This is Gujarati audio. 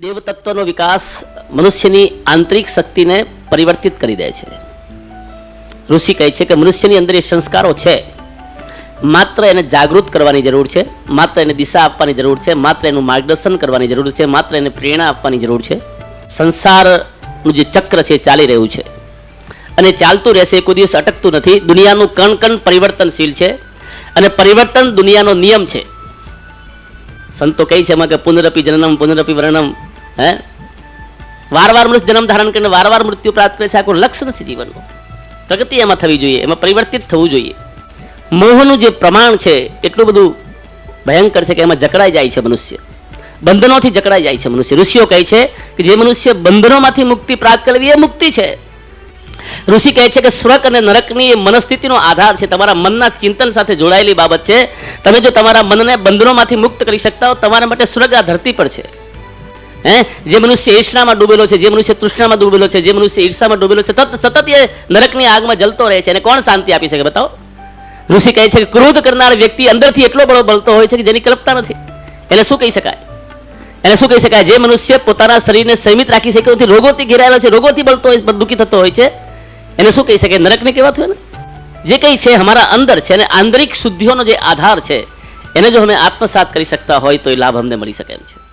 દેવતત્વનો વિકાસ મનુષ્યની આંતરિક શક્તિને પરિવર્તિત કરી દે છે. ઋષિ કહે છે કે મનુષ્યની અંદર એ સંસ્કારો છે. માત્ર એને જાગૃત કરવાની જરૂર છે, માત્ર એને દિશા આપવાની જરૂર છે, માત્ર એનું માર્ગદર્શન કરવાની જરૂર છે, માત્ર એને પ્રેરણા આપવાની જરૂર છે. સંસારનું જે ચક્ર છે ચાલી રહ્યું છે. અને ચાલતું રહેશે કોઈ દિવસ અટકતું નથી. દુનિયાનું કણ કણ પરિવર્તનશીલ છે અને પરિવર્તન દુનિયાનો નિયમ છે. સંતો કહે છે એમાં કે પુનરપી જનનમ, પુનરપી વર્ણમ હે વાર મનુષ્ય જન્મ ધારણ કરીને વાર વાર મૃત્યુ પ્રાપ્ત કરે છે આખું લક્ષ્ય નથી જીવનનું પ્રગતિ એમાં થવી જોઈએ એમાં પરિવર્તિત થવું જોઈએ મોહનું જે પ્રમાણ છે એટલું બધું ભયંકર છે કે એમાં જકડાઈ જાય છે મનુષ્ય બંધનોથી જકડાઈ જાય છે મનુષ્ય ઋષિઓ કહે છે કે જે મનુષ્ય બંધનોમાંથી મુક્તિ પ્રાપ્ત કરવી એ મુક્તિ છે ઋષિ કહે છે કે સ્વર્ગ અને નરકની એ મનસ્થિતિનો આધાર છે તમારા મનના ચિંતન સાથે જોડાયેલી બાબત છે તમે જો તમારા મનને બંધનોમાંથી મુક્ત કરી શકતા હો તમારા માટે સ્વર્ગ આ ધરતી પર છે હે? જે મનુષ્ય ઈર્ષામાં ડૂબેલો છે, જે મનુષ્ય તૃષ્ણામાં ડૂબેલો છે, જે મનુષ્ય ઈર્ષામાં ડૂબેલો છે, સતત એ નરકની આગમાં જલતો રહે છે. અને કોણ શાંતિ આપી શકે બતાવો? ઋષિ કહે છે કે ક્રોધ કરનાર વ્યક્તિ અંદરથી એટલો બળો બળતો હોય છે કે જેની કલ્પના નથી. એને શું કહી શકાય? એને શું કહી શકાય? જે મનુષ્ય પોતાના શરીરને સંયમિત રાખી શકે નથી રોગોથી ઘેરાયેલો છે, રોગોથી બળતો હોય દુઃખી થતો હોય છે. એને શું કહી શકે? નરકને કહેવાતું ને? જે કંઈ છે અમારા અંદર છે અને આંતરિક શુદ્ધિઓનો જે આધાર છે, એને જો અમે આત્મસાત કરી શકતા હોય તો એ લાભ અમને મળી શકે એમ છે.